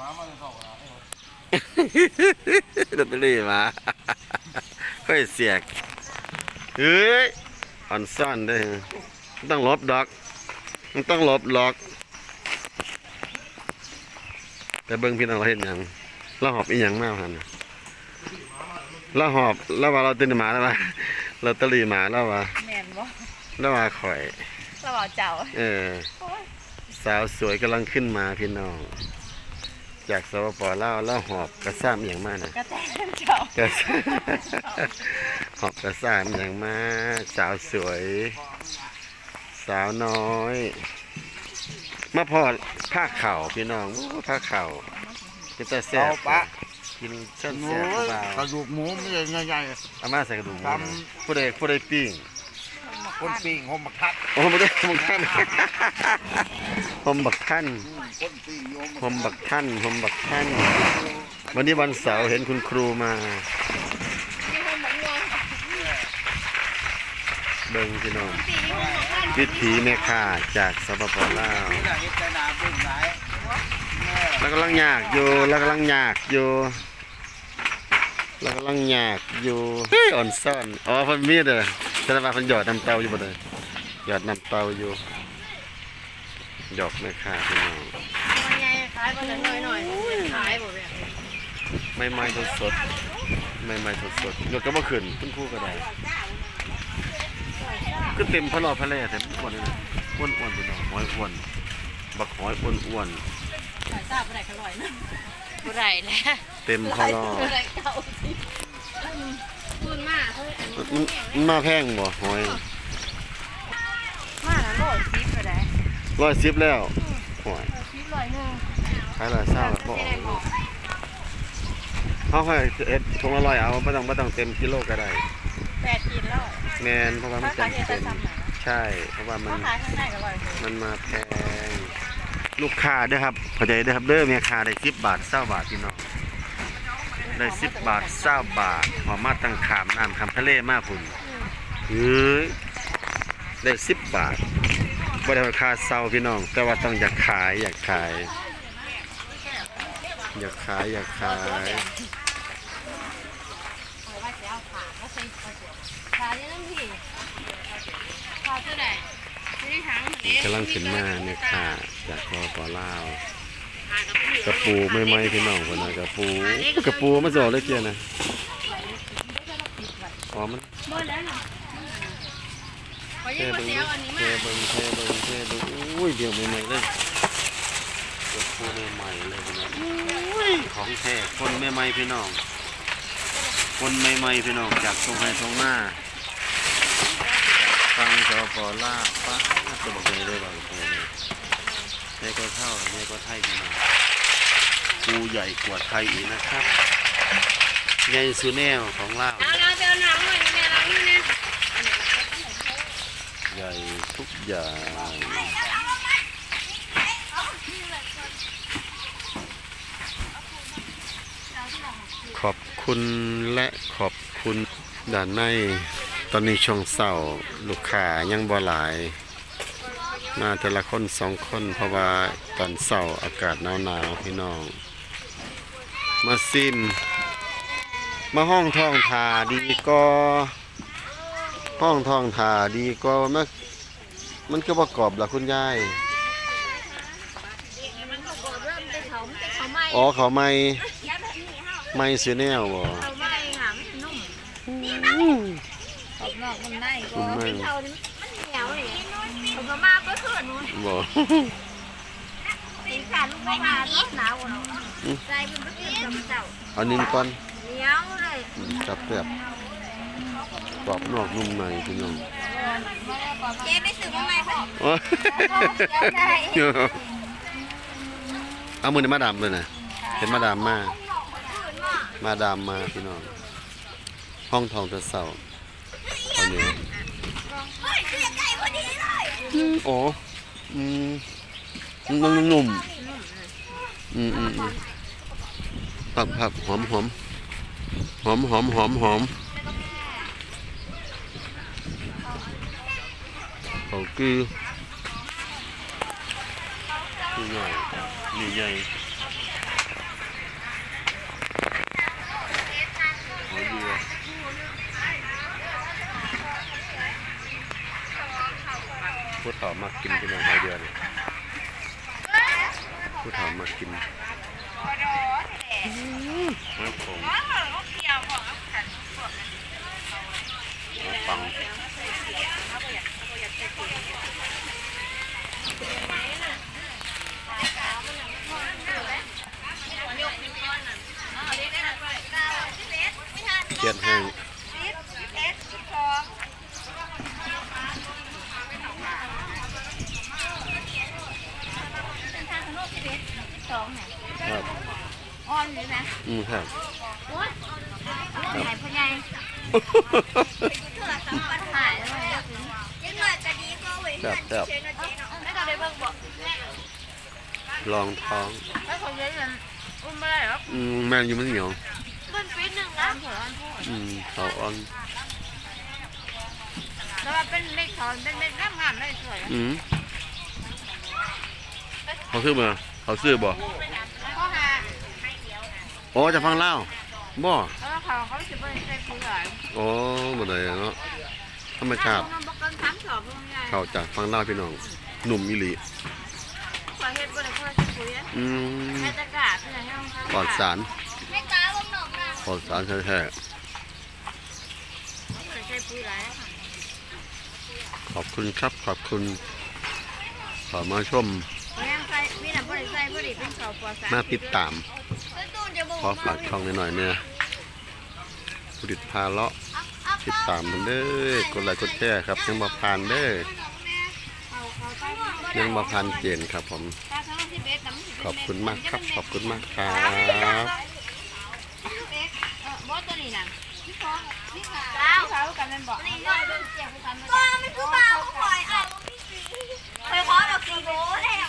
ม้ามาเลยสองนะลอตเตอรี่มาค่อยเสียกเฮ้ยอ่อนซ่อนเด้อมันต้องลบดอกมันต้องลบล็อก แต่เบิ่งพี่น้องเราเห็นหยังเราหอบอีหยังมากหันน่ะเราหอบแล้วว่าเราตื่นมาแล้วว่าลอตเตอรี่มาแล้วว่าแม่นบ่แล้วว่าข่อยเราบอกเจ้า เออ สาวสวยกำลังขึ้นมาพี่น้อง จากสปปลาวแล้วหอบกระซ้ำอหย่างมากนะกระแตนเจ้ากระซ้ำหอบกระซ้ำอหย่างมากสาวสวย สาวน้อยมาพอดผ้าเข่าพี่น้องโอ้ผ้าเข่าก็จะแซ่บกินเส้นหมูแซ่บหรือเปล่ากระดูกหมูไม่ใช่ใหญ่เอามาใส่กระดูกหมูตนะผู้ใดผู้ใดปิ้งๆ คนปิ้งหมบักทัดโอ้ไม่ได้ผมท่านผมบักท่านคนปิ้งโยมผมบักท่านผมบักท่าน วันนี้วันเสาร์เห็นคุณครูมาเบิ่งพี่น้องวิถีแม่ค้าจากสปปลาวแล้วกำลังยากอยู่แล้วกำลังยากอยู่แล้วกำลังยากอยู่เฮ้ยอ่อนซ่อนอ๋อพิ่นมีเด้อ แสดงว่าเพิ่นหยอดน้ำเต้าอยู่บ่เด้อหยอดน้ำเต้าอยู่หยอกแม่ค้าพี่น้องมันใหญ่ขายบ่ได้น้อยหน่อยขายบ่แม่ไม่ไม่สดสดไม่ไม่สดสดๆยกก็บ่ขึ้นคุณครูก็ได้ก็เต็มพะลอพะแล่แต่อ้วนนี่นะอ้วนอ้วนพี่น้องหอยอ้วนบักหอยอ้วนอ้วนขายทราบบ่ได้ก็ร้อยนะบ่ได้แหละเต็มพะลอบ่ได้เก่าคุณ มาเฮ้ยอันนี้มันมันมาแพงบ่หอยมาแล้วโลดซิปก็ได้ร้อยสิบแล้วหอยซิปร้อยหนึงขายละเศร้าแล้วบ่ออกลูกเขาค่อยเอ็ดทงละร้อยเอาไม่ต้องไม่ต้องเต็มกิโลก็ได้แปดกินแล้วแมนเพราะว่ามันถ้าจำขายเฮ็ดเป็แต่นซ้ำหนาใช่ เพราะว่ามันถ้าขายข้างในก็ร้อยหนึ่งมันมาแพงลูกค้าเด้อครับเข้าใจเด้อครับเด้อแม่ค้าได้สิบบาทเศร้าบาทพี่น้อง ได้สิบบาทเศร้าบาทหอมมาตั้งขามน้ำคำทะเลมากคุณเฮ้ยได้สิบบาทบ่ได้ราคาเศร้าพี่น้อง แต่ว่าต้องอยากขายอยากขาย อยากขายอยากขายเอาไว้สิเอาผ่าก็ใส่ผ่าเยอะน้ำพี่ผ่าเท่าไหร่ไม่ได้หางมันเด้กำลังขึ้นมาเนี่ยค่ะ จากคอปอลาว กระปูไม่ไหมพี่น้องคนนะกระปูกระปูมาสอเลยเจียนะอ๋อมันบ่แล้วน่ะขอเทยืมมาเบิ้งเสียวอันนี้เทมาเบิ้งเทเบิ้งเทเบิ้งอุ้ยเดี๋ยวใหม่ๆเลยกระปูใหม่ๆเลยพี่น้องอุ้ยของแท้คนใหม่ๆพี่น้อง คนใหม่ๆพี่น้องจากตรงไฮตรงหน้าจากฟังสปอลาวป้าตัวบอกเลยเลยว่ากระปูเนี่ยแม่ก็เท่าแม่ก็ไทยพี่น้อง ปูใหญ่กว่าไทยอีกนะครับใหญ่สุดแนวของลาวเอาเราเจอหนังหน่อยแม่เรานี่นะใหญ่ทุกอย่างขอบคุณและขอบคุณด้านในตอนนี้ช่วงเศร้าลูกค้ายังบ่หลาย มาแต่ละคนสองคนเพราะว่าตอนเศร้าอากาศหนาวๆพี่น้อง มาซิม มาห้องท่องทาดีก็ห้องท่องทาดีก็มันมันก็ประกอบล่ะคุณยายมันก็บอกเริ่มเป็นเขาเป็นเขาไหม้อ๋อเขาไม่ยัดแบบนี้เฮาไม่เสียแนวบ่เขาไหม้ค่ะมันนุ่มขอบนอกมันในก็เป็นเท่านี้มันเหนียวเลยผมก็มาก็คือนู้นบ่ สีสันลูกไม่มาเนาะหนาวเนาะใจมันไม่เป็นกับเจ้าเอานิ่มก่อนเหนียวเลยอืมจับแบบกรอบนอกนุ่มในพี่น้องเจ๊ไปซื้อมาใหม่ค่ะโอ้ยเดี๋ยวได้เอามือนี่มาดามเลยนะเห็นมาดามมา มาดามมาพี่น้อง ห้องทองตะเสาตอนนี้เฮ้ยเสียไก่พอดีเลยโอ้อืมนุ่ มันนุ่มอืมอืมผักผักหอมหอมหอมหอมหอมหอมเขาคือคือหน่อยใหญ่พูดต่อมากกินเป็นหอยเดือน ผู้เฒ่ามากินมาผงมาฟังเกียดแห้ง เป็น ทางขนมสิบเอ็ดสิบสองเนี่ยครับอ่อนเลยนะอืมครับ โอ้ยใหญ่พ่อใหญ่เถื่อสองปันหายแล้วมันเยอะถึงยังหน่อยจะดีก็เว้ยแบบแบบเชนเจ๊เนาะไม่ต้องได้เบิ่งบอกลองท้องไม่ขอเยอะเลยอุ้มไม่ได้หรอกอืมแมงอยู่มันเหนียวเบิ่งปีหนึ่งนะเถื่ออันพูดอืมเขาอ่อนแล้วว่าเป็นเม็ดถอนเป็นเม็ดงามๆได้สวยอืมเขาซื้อมา เขาซื้อบ่ข้อหาอ๋อจะฟังเล่าบ่แล้วเขาเขาจะเป็นใส่ปุ๋ยหลายอ๋อบ่ได้เนาะธรรมชาติน้ำบอกกันสามสอบเป็นไงเขาจากฟังเล่าพี่น้องหนุ่มอีหลีขอเฮ็ดบ่ได้เพราะว่าใส่ปุ๋ยนะอืมแม่ตะกาเป็นอย่างนี้ปลอดสารไม่ตาวงหนอกนะปลอดสารแท้ใส่ปุ๋ยหลายๆขอบคุณครับขอบคุณขอมาชมแม่ ใส่พอดีเป็นข้าวปลาสามมาติดตาม ขอฝากช่องหน่อยๆเนี่ยผลิตพาเลาะติดตามมันเด้อกดไลค์กดแชร์ครับ ยังมาผ่านเด้อยังมาผ่านเกณฑ์ครับผม ขอบคุณมากครับ ขอบคุณมากครับก็ไม่ผู้บ่าวก็ปล่อยอะไปขอดอกสีโบได้หรอ